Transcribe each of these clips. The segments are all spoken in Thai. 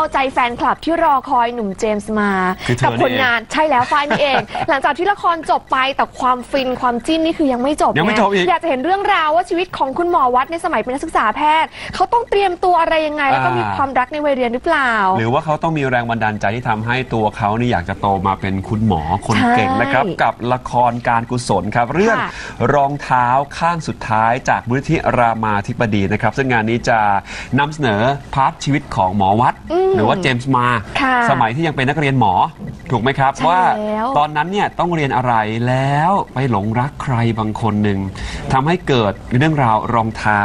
เอาใจแฟนคลับที่รอคอยหนุ่มเจมส์มา คือเธอกัผลนี่เองงานใช่แล้วฝ้ายนี่เอง หลังจากที่ละครจบไปแต่ความฟินความจิ้นนี่คือยังไม่จบยังไม่จบอีก อยากจะเห็นเรื่องราวว่าชีวิตของคุณหมอวัดในสมัยเป็นนักศึกษาแพทย์ เขาต้องเตรียมตัวอะไรยังไง แล้วก็มีความรักในวัยเรียนหรือเปล่า หรือว่าเขาต้องมีแรงบันดาลใจที่ทำให้ตัวเขานี่อยากจะโตมาเป็นคุณหมอคนใช่เก่งนะครับกับละครการกุศลครับ เรื่องค่ะ รองเท้าข้างสุดท้ายจากมูลนิธิรามาธิบดีนะครับ ซึ่งงานนี้จะนำเสนอพาร์ทชีวิตของหมอวัดหรือว่าเจมส์มาค่ะสมัยที่ยังเป็นนักเรียนหมอ ถูกไหมครับ ใช่ว่าแล้วตอนนั้นเนี่ยต้องเรียนอะไรแล้วไปหลงรักใครบางคนหนึ่งทำให้เกิดเรื่องราวรองเท้า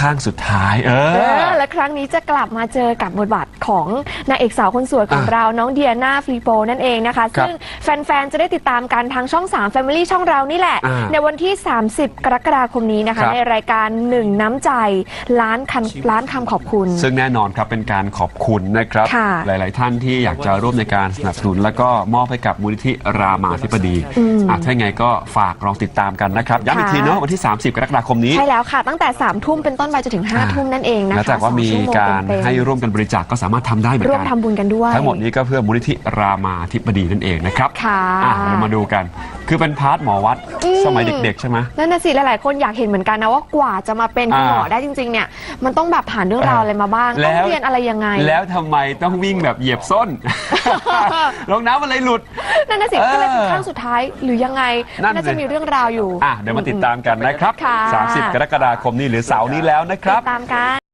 ข้างสุดท้าย เอเออ อและครั้งนี้จะกลับมาเจอกับบทบาทของนางเอกสาวคนสวยของอะเราน้องเดียนาฟรีโปนั่นเองนะคะ ครับซึ่งแฟน ๆ จะได้ติดตามกันทางช่อง 3 Family ช่องเรานี่แหละ อ่าในวันที่ 30 กรกฎาคมนี้นะครัคะ บ ในรายการหนึ่งน้ำใจล้านคันล้านคำขอบคุณ ซึ่งแน่นอนครับเป็นการขอบคุณนะครับ ค่ะ หลาย ๆ ท่านที่อยากจะร่วมในการสนับสนุน แล้วก็มอบให้กับมูลนิธิรามาธิบดีอะถ้าอย่างไงก็ฝากลองติดตามกันนะครับย้ำอีกทีเนาะวันที่ 30 กรกฎาคมนี้ ใช่แล้วค่ะ ตั้งแต่3ามทุ่มเป็นต้นไปจนถึง5้าทุ่มนั่นเองนะคะแล้วจากว่ามีสองชั่โงการเต็มๆให้ร่วมกันบริจาคก็สามารถทำได้เหมือนร่วมกันทำบุญกันด้วย ทั้งหมดนี้ก็เพื่อมูลนิธิรามาธิบดีนั่นเองนะครับค่ะอะเรามาดูกัน คือเป็นพาร์ทหมอวัดอืม สมัยเด็กๆ ใช่ไหม นั่นน่ะสิหลายๆ คนอยากเห็นเหมือนกันนะว่ากว่าจะมาเป็นคุณหมออ่าได้จริง ๆ เนี่ย มันต้องแบบผ่านเรื่องราวอะไรมาบ้างแล้ต้องวเรียนอะไรยังไง แล้วทำไมต้องวิ่งแบบเหยียบส้น รองน้ำอะไรหลุด นั่นน่ะสิเออก็เลยเป็นครั้งสุดท้ายหรือยังไงนั่นน่าจะสิ มีเรื่องราวอยู่ อะเดี๋ยวมาติดตามกันนะครับ ค่ะ 30 กรกฎาคมนี้หรือเสาร์นี้แล้วนะครับ ติดตามกัน